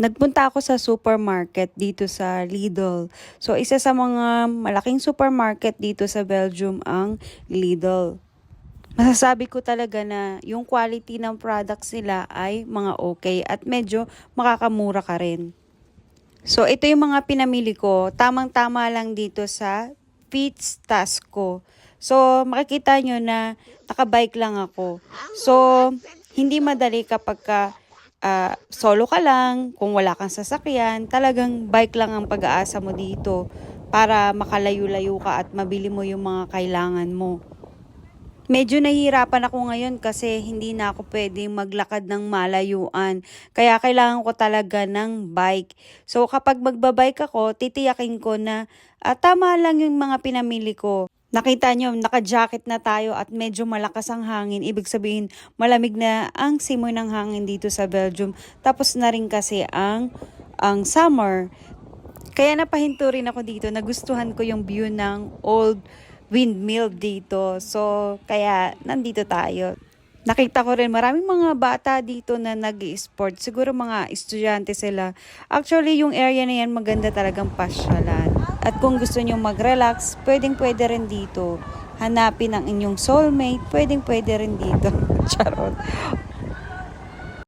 Nagpunta ako sa supermarket dito sa Lidl. So, isa sa mga malaking supermarket dito sa Belgium ang Lidl. Masasabi ko talaga na yung quality ng products nila ay mga okay at medyo makakamura ka rin. So, ito yung mga pinamili ko. Tamang-tama lang dito sa Pete's Tasco. So, makikita nyo na nakabike lang ako. So, hindi madali kapag ka ah, solo ka lang, kung wala kang sasakyan, talagang bike lang ang pag-aasa mo dito para makalayo-layo ka at mabili mo yung mga kailangan mo. Medyo nahihirapan ako ngayon kasi hindi na ako pwedeng maglakad ng malayuan. Kaya kailangan ko talaga ng bike. So kapag magbabike ako, titiyakin ko na ah, tama lang yung mga pinamili ko. Nakita nyo, naka-jacket na tayo at medyo malakas ang hangin. Ibig sabihin, malamig na ang simoy ng hangin dito sa Belgium. Tapos na rin kasi ang, ang summer. Kaya napahinto rin ako dito. Nagustuhan ko yung view ng old windmill dito. So, kaya nandito tayo. Nakita ko rin maraming mga bata dito na nag sport Siguro mga estudyante sila. Actually, yung area na yan maganda talagang pasyalan. At kung gusto nyo mag-relax, pwedeng pwede rin dito. Hanapin ang inyong soulmate, pwedeng pwede rin dito. Charot.